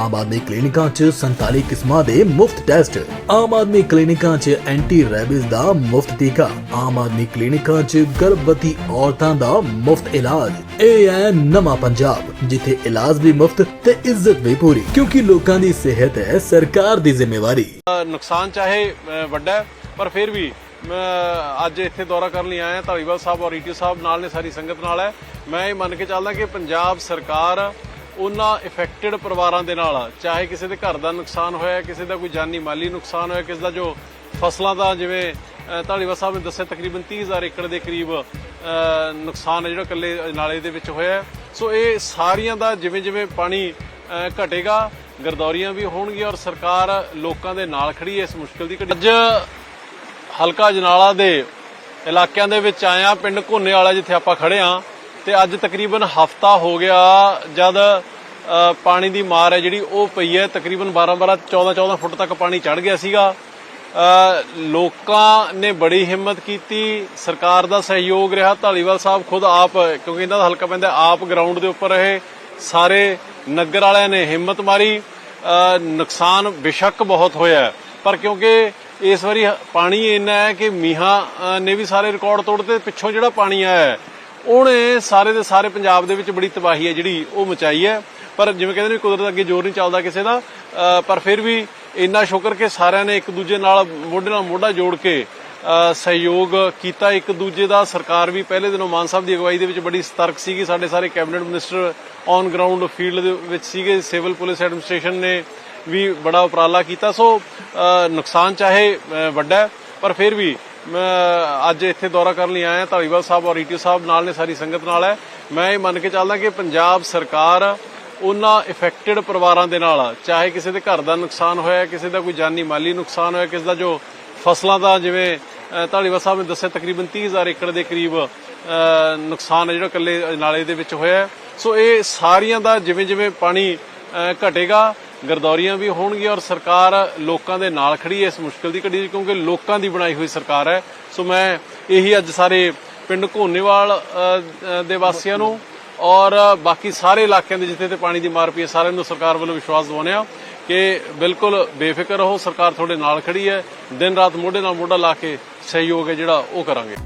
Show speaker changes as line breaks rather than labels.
ਆਮ ਆਦਮੀ ਕਲੀਨਿਕਾਂ 'ਚ 47 ਕਿਸਮਾਂ ਦੇ ਮੁਫਤ ਟੈਸਟ। ਆਮ ਆਦਮੀ ਕਲੀਨਿਕਾਂ 'ਚ ਐਂਟੀ ਰੈਬਿਸ ਦਾ ਮੁਫਤ ਟੀਕਾ। ਆਮ ਆਦਮੀ ਕਲੀਨਿਕਾਂ 'ਚ ਗਰਭਵਤੀ ਔਰਤਾਂ ਦਾ ਮੁਫਤ ਇਲਾਜ। ਇਹ ਹੈ ਨਵਾਂ ਪੰਜਾਬ, ਜਿੱਥੇ ਇਲਾਜ ਵੀ ਮੁਫਤ ਤੇ ਇੱਜ਼ਤ ਵੀ ਪੂਰੀ। ਕਿਉਂਕਿ ਲੋਕਾਂ ਦੀ ਸਿਹਤ ਹੈ ਸਰਕਾਰ ਦੀ ਜ਼ਿੰਮੇਵਾਰੀ।
ਨੁਕਸਾਨ ਚਾਹੇ ਵੱਡਾ ਪਰ ਫਿਰ ਵੀ ਮੈਂ ਅੱਜ ਇੱਥੇ ਦੌਰਾ ਕਰਨ ਲਈ ਆਇਆ ਧਾਰੀਵਾਲ ਸਾਹਿਬ ਔਰ ਈਟੀ ਸਾਹਿਬ, ਨਾਲ ਨੇ ਸਾਰੀ ਸੰਗਤ ਨਾਲ ਹੈ। ਮੈਂ ਇਹ ਮੰਨ ਕੇ ਚੱਲਦਾ ਕਿ ਪੰਜਾਬ ਸਰਕਾਰ ਉਹਨਾਂ ਇਫੈਕਟਡ ਪਰਿਵਾਰਾਂ ਦੇ ਨਾਲ ਚਾਹੇ ਕਿਸੇ ਦੇ ਘਰ ਦਾ ਨੁਕਸਾਨ ਹੋਇਆ ਕਿਸੇ ਦਾ ਕੋਈ ਜਾਨੀ ਮਾਲੀ ਨੁਕਸਾਨ ਹੋਇਆ ਕਿਸੇ ਦਾ ਜੋ ਫਸਲਾਂ ਦਾ ਜਿਵੇਂ ਅ, ਧਾਲੀਵਾਲ ਸਾਹਿਬ ਨੇ ਦੱਸਿਆ ਤਕਰੀਬਨ 30000 ਏਕੜ ਦੇ ਕਰੀਬ ਨੁਕਸਾਨ ਹੈ ਜਿਹੜਾ ਕੱਲੇ ਨਾਲੇ ਦੇ ਵਿੱਚ ਹੋਇਆ। ਸੋ ਇਹ ਸਾਰੀਆਂ ਦਾ ਜਿਵੇਂ ਜਿਵੇਂ ਪਾਣੀ ਘਟੇਗਾ ਗਰਦੌਰੀਆਂ ਵੀ ਹੋਣਗੀਆਂ ਔਰ ਸਰਕਾਰ ਲੋਕਾਂ ਦੇ ਨਾਲ ਖੜੀ ਹੈ ਇਸ ਮੁਸ਼ਕਲ ਦੀ ਘੜੀ। ਅੱਜ ਹਲਕਾ ਜਨਾਲਾ ਦੇ ਇਲਾਕਿਆਂ ਦੇ ਵਿੱਚ ਆਇਆ ਪਿੰਡ ਘੋਨੇ ਵਾਲਾ ਜਿੱਥੇ ਆਪਾਂ ਖੜੇ ਆ ਤੇ ਅੱਜ ਤਕਰੀਬਨ ਹਫਤਾ ਹੋ ਗਿਆ ਜਦ ਪਾਣੀ ਦੀ ਮਾਰ ਹੈ ਜਿਹੜੀ ਉਹ ਪਈ ਹੈ। ਤਕਰੀਬਨ 12 12 14 14 ਫੁੱਟ ਤੱਕ ਪਾਣੀ ਚੜ ਗਿਆ ਸੀਗਾ। ਲੋਕਾਂ ਨੇ ਬੜੀ ਹਿੰਮਤ ਕੀਤੀ। ਸਰਕਾਰ ਦਾ ਸਹਿਯੋਗ ਰਿਹਾ। ਢਾਲੀਵਾਲ ਸਾਹਿਬ ਖੁਦ ਆਪ, ਕਿਉਂਕਿ ਇਹਨਾਂ ਦਾ ਹਲਕਾ ਪੈਂਦਾ ਆਪ ਗਰਾਊਂਡ ਦੇ ਉੱਪਰ ਰਹੇ। ਸਾਰੇ ਨਗਰ ਵਾਲਿਆਂ ਨੇ ਹਿੰਮਤ ਮਾਰੀ। ਨੁਕਸਾਨ ਬੇਸ਼ੱਕ ਬਹੁਤ ਹੋਇਆ। ਪਰ ਕਿਉਂਕਿ ਇਸ ਵਾਰੀ ਪਾਣੀ ਇੰਨਾ ਹੈ ਕਿ ਮੀਹਾਂ ਨੇ ਵੀ ਸਾਰੇ ਰਿਕਾਰਡ ਤੋੜਦੇ ਪਿੱਛੋਂ ਜਿਹੜਾ ਪਾਣੀ ਆਇਆ ਉਹਨੇ ਸਾਰੇ ਦੇ ਸਾਰੇ ਪੰਜਾਬ ਦੇ ਵਿੱਚ ਬੜੀ ਤਬਾਹੀ ਹੈ ਜਿਹੜੀ ਉਹ ਮਚਾਈ ਹੈ। ਪਰ ਜਿਵੇਂ ਕਹਿੰਦੇ ਨੇ ਕੁਦਰਤ ਅੱਗੇ ਜ਼ੋਰ ਨਹੀਂ ਚੱਲਦਾ ਕਿਸੇ ਦਾ ਪਰ ਫਿਰ ਵੀ ਇੰਨਾ ਸ਼ੁਕਰ ਕਿ ਸਾਰਿਆਂ ਨੇ ਇੱਕ ਦੂਜੇ ਨਾਲ ਮੋਢੇ ਨਾਲ ਮੋਢਾ ਜੋੜ ਕੇ ਸਹਿਯੋਗ ਕੀਤਾ। ਇੱਕ ਦੂਜੇ ਦਾ ਸਰਕਾਰ ਵੀ ਪਹਿਲੇ ਦਿਨੋਂ ਮਾਨ ਸਾਹਿਬ ਦੀ ਅਗਵਾਈ ਦੇ ਵਿੱਚ ਬੜੀ ਸਤਰਕ ਸੀਗੀ। ਸਾਡੇ ਸਾਰੇ cabinet minister on ground field ਦੇ ਵਿੱਚ ਸੀਗੇ। ਸਿਵਲ ਪੁਲਿਸ ਐਡਮਿਨਿਸਟ੍ਰੇਸ਼ਨ ਨੇ ਵੀ ਬੜਾ ਉਪਰਾਲਾ ਕੀਤਾ। ਸੋ ਨੁਕਸਾਨ ਚਾਹੇ ਵੱਡਾ ਪਰ ਫਿਰ ਵੀ ਅੱਜ ਇੱਥੇ ਦੌਰਾ ਕਰਨ ਲਈ ਆਇਆ, ਧਾਲੀਵਾਲ ਸਾਹਿਬ ਔਰ ਈਟੀ ਸਾਹਿਬ ਨਾਲ ਨੇ, ਸਾਰੀ ਸੰਗਤ ਨਾਲ ਹੈ। ਮੈਂ ਇਹ ਮੰਨ ਕੇ ਚੱਲਦਾ ਕਿ ਪੰਜਾਬ ਸਰਕਾਰ ਉਹਨਾਂ ਇਫੈਕਟਡ ਪਰਿਵਾਰਾਂ ਦੇ ਨਾਲ, ਚਾਹੇ ਕਿਸੇ ਦੇ ਘਰ ਦਾ ਨੁਕਸਾਨ ਹੋਇਆ, ਕਿਸੇ ਦਾ ਕੋਈ ਜਾਨੀ ਮਾਲੀ ਨੁਕਸਾਨ ਹੋਇਆ, ਕਿਸੇ ਦਾ ਜੋ ਫਸਲਾਂ ਦਾ ਜਿਵੇਂ ਧਾਲੀਵਾਲ ਸਾਹਿਬ ਨੇ ਦੱਸਿਆ, ਤਕਰੀਬਨ 30000 ਏਕੜ ਦੇ ਕਰੀਬ ਨੁਕਸਾਨ ਹੈ ਜਿਹੜਾ ਕੱਲੇ ਨਾਲੇ ਦੇ ਵਿੱਚ ਹੋਇਆ ਸੋ ਇਹ ਸਾਰੀਆਂ ਦਾ ਜਿਵੇਂ ਜਿਵੇਂ ਪਾਣੀ ਘਟੇਗਾ ਗਰਦੌਰੀਆਂ ਵੀ ਹੋਣਗੀਆਂ ਔਰ ਸਰਕਾਰ ਲੋਕਾਂ ਦੇ ਨਾਲ ਖੜੀ ਹੈ ਇਸ ਮੁਸ਼ਕਲ ਦੀ ਘੜੀ ਕਿਉਂਕਿ ਲੋਕਾਂ ਦੀ ਬਣਾਈ ਹੋਈ ਸਰਕਾਰ ਹੈ। ਸੋ ਮੈਂ ਇਹੀ ਅੱਜ ਸਾਰੇ ਪਿੰਡ ਘੋਨੇਵਾਲ ਦੇ ਵਾਸੀਆਂ ਨੂੰ ਔਰ ਬਾਕੀ ਸਾਰੇ ਇਲਾਕਿਆਂ ਦੇ ਜਿੱਥੇ ਤੇ ਪਾਣੀ ਦੀ ਮਾਰ ਪਈ ਹੈ, ਸਾਰਿਆਂ ਨੂੰ ਸਰਕਾਰ ਵੱਲੋਂ ਵਿਸ਼ਵਾਸ ਦਿਵਾਉਂਦੇ ਆ ਕਿ ਬਿਲਕੁਲ ਬੇਫਿਕਰ ਰਹੋ, ਸਰਕਾਰ ਤੁਹਾਡੇ ਨਾਲ ਖੜੀ ਹੈ। ਦਿਨ ਰਾਤ ਮੋਢੇ ਨਾਲ ਮੋਢਾ ਲਾ ਕੇ ਸਹਿਯੋਗ ਹੈ ਜਿਹੜਾ ਉਹ ਕਰਾਂਗੇ।